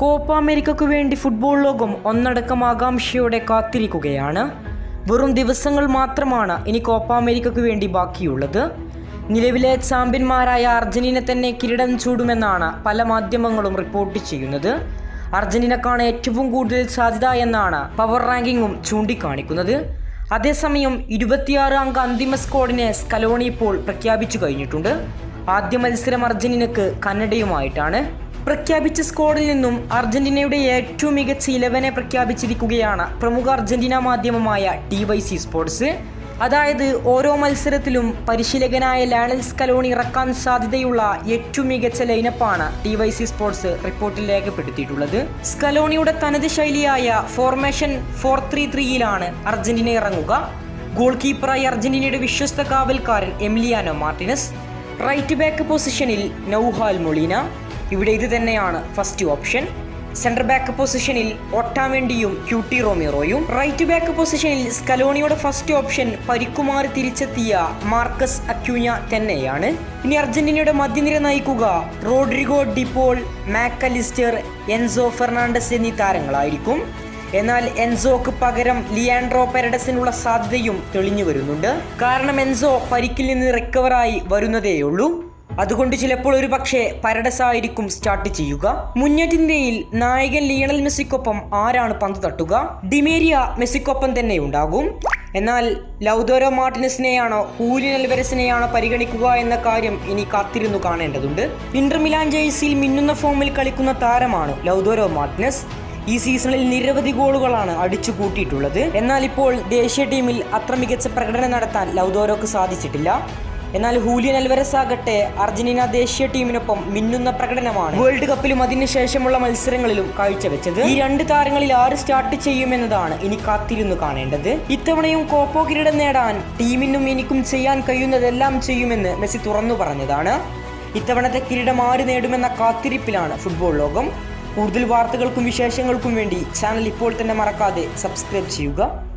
Copa അമേരിക്കയ്ക്കു വേണ്ടി football ലോകം ഒന്നടക്കം ആകാംക്ഷയോടെ കാത്തിരിക്കുകയാണ്. വെറും ദിവസങ്ങൾ മാത്രമാണ് ഇനി കോപ്പ അമേരിക്കയ്ക്കു വേണ്ടി ബാക്കിയുള്ളത്. നിലവിലെ ചാമ്പ്യന്മാരായ അർജന്റീന തന്നെ കിരീടം ചൂടുമെന്നാണ് പല മാധ്യമങ്ങളും റിപ്പോർട്ട് ചെയ്യുന്നത്. അർജന്റീനക്കാണ് ഏറ്റവും കൂടുതൽ സാധ്യത എന്നാണ് പവർ റാങ്കിങ്ങും ചൂണ്ടിക്കാണിക്കുന്നത്. അതേസമയം ഇരുപത്തിയാറ് അംഗ അന്തിമ സ്ക്വാഡിനെ സ്കലോണി ഇപ്പോൾ പ്രഖ്യാപിച്ചു കഴിഞ്ഞിട്ടുണ്ട്. ആദ്യ മത്സരം അർജന്റീനക്ക് കന്നഡയുമായിട്ടാണ്. പ്രഖ്യാപിച്ച സ്ക്വാഡിൽ നിന്നും അർജന്റീനയുടെ ഏറ്റവും മികച്ച ഇലവനെ പ്രഖ്യാപിച്ചിരിക്കുകയാണ് പ്രമുഖ അർജന്റീന മാധ്യമമായ ടി വൈ സി സ്പോർട്സ് അതായത് ഓരോ മത്സരത്തിലും പരിശീലകനായ ലാനൽ സ്കലോണി ഇറക്കാൻ സാധ്യതയുള്ള ഏറ്റവും മികച്ച ലൈനപ്പാണ് ടി വൈ സി സ്പോർട്സ് റിപ്പോർട്ടിൽ രേഖപ്പെടുത്തിയിട്ടുള്ളത്. സ്കലോണിയുടെ തനത് ശൈലിയായ ഫോർമേഷൻ ഫോർ ത്രീ ത്രീയിലാണ് അർജന്റീന ഇറങ്ങുക. ഗോൾ കീപ്പറായി അർജന്റീനയുടെ വിശ്വസ്ത കാവൽക്കാരൻ എമിലിയാനോ മാർട്ടിനസ്. റൈറ്റ് ബാക്ക് പൊസിഷനിൽ നൌഹാൽ മൊളീന. ഇവിടെ ഇത് തന്നെയാണ് ഫസ്റ്റ് ഓപ്ഷൻ സെന്റർ ബാക്ക് പൊസിഷനിൽ ഒട്ടാമെണ്ടിയും ക്യൂട്ടി റോമിറോയും. റൈറ്റ് ബാക്ക് പൊസിഷനിൽ സ്കലോണിയുടെ ഫസ്റ്റ് ഓപ്ഷൻ പരിക്കുമാറി തിരിച്ചെത്തിയ മാർക്കസ് അക്യൂഞ്ഞ തന്നെയാണ്. ഇനി അർജന്റീനയുടെ മധ്യനിര നയിക്കുക Rodrigo De Paul MacAllister Enzo Fernandez എന്നീ താരങ്ങളായിരിക്കും. എന്നാൽ എൻസോക്ക് പകരം ലിയാൻഡ്രോ പെരഡസിനുള്ള സാധ്യതയും തെളിഞ്ഞു വരുന്നുണ്ട്. കാരണം എൻസോ പരിക്കിൽ നിന്ന് റിക്കവറായി വരുന്നതേയുള്ളൂ. അതുകൊണ്ട് ചിലപ്പോൾ ഒരു പക്ഷേ പരഡസ് ആയിരിക്കും സ്റ്റാർട്ട് ചെയ്യുക. മുന്നേറ്റിന്ത്യയിൽ നായകൻ ലിയണൽ മെസ്സിക്കൊപ്പം ആരാണ് പന്ത് തട്ടുക? ഡിമേരിയ മെസ്സിക്കൊപ്പം തന്നെ ഉണ്ടാകും. എന്നാൽ ലൗദോരോ മാർട്ടിനസിനെയാണോ ഹൂലിൻ അൽവരസിനെയാണോ പരിഗണിക്കുക എന്ന കാര്യം ഇനി കാത്തിരുന്നു കാണേണ്ടതുണ്ട്. ഇന്റർ മിലാൻ ജേഴ്സിൽ മിന്നുന്ന ഫോമിൽ കളിക്കുന്ന താരമാണ് ലൗദോരോ മാർട്ടിനസ്. ഈ സീസണിൽ നിരവധി ഗോളുകളാണ് അടിച്ചു കൂട്ടിയിട്ടുള്ളത്. എന്നാൽ ഇപ്പോൾ ദേശീയ ടീമിൽ അത്ര മികച്ച പ്രകടനം നടത്താൻ ലൗദോരോക്ക് സാധിച്ചിട്ടില്ല. എന്നാൽ ഹൂലിയൻ അൽവരസ് ആകട്ടെ അർജന്റീന ദേശീയ ടീമിനൊപ്പം മിന്നുന്ന പ്രകടനമാണ് വേൾഡ് കപ്പിലും അതിനുശേഷമുള്ള മത്സരങ്ങളിലും കാഴ്ചവെച്ചത്. ഈ രണ്ട് താരങ്ങളിൽ ആര് സ്റ്റാർട്ട് ചെയ്യുമെന്നതാണ് ഇനി കാത്തിരുന്നു കാണേണ്ടത്. ഇത്തവണയും കോപ്പോ കിരീടം നേടാൻ ടീമിനും എനിക്കും ചെയ്യാൻ കഴിയുന്നതെല്ലാം ചെയ്യുമെന്ന് മെസ്സി തുറന്നു പറഞ്ഞതാണ്. ഇത്തവണത്തെ കിരീടം ആര് നേടുമെന്ന കാത്തിരിപ്പിലാണ് ഫുട്ബോൾ ലോകം. കൂടുതൽ വാർത്തകൾക്കും വിശേഷങ്ങൾക്കും വേണ്ടി ചാനൽ ഇപ്പോൾ തന്നെ മറക്കാതെ സബ്സ്ക്രൈബ് ചെയ്യുക.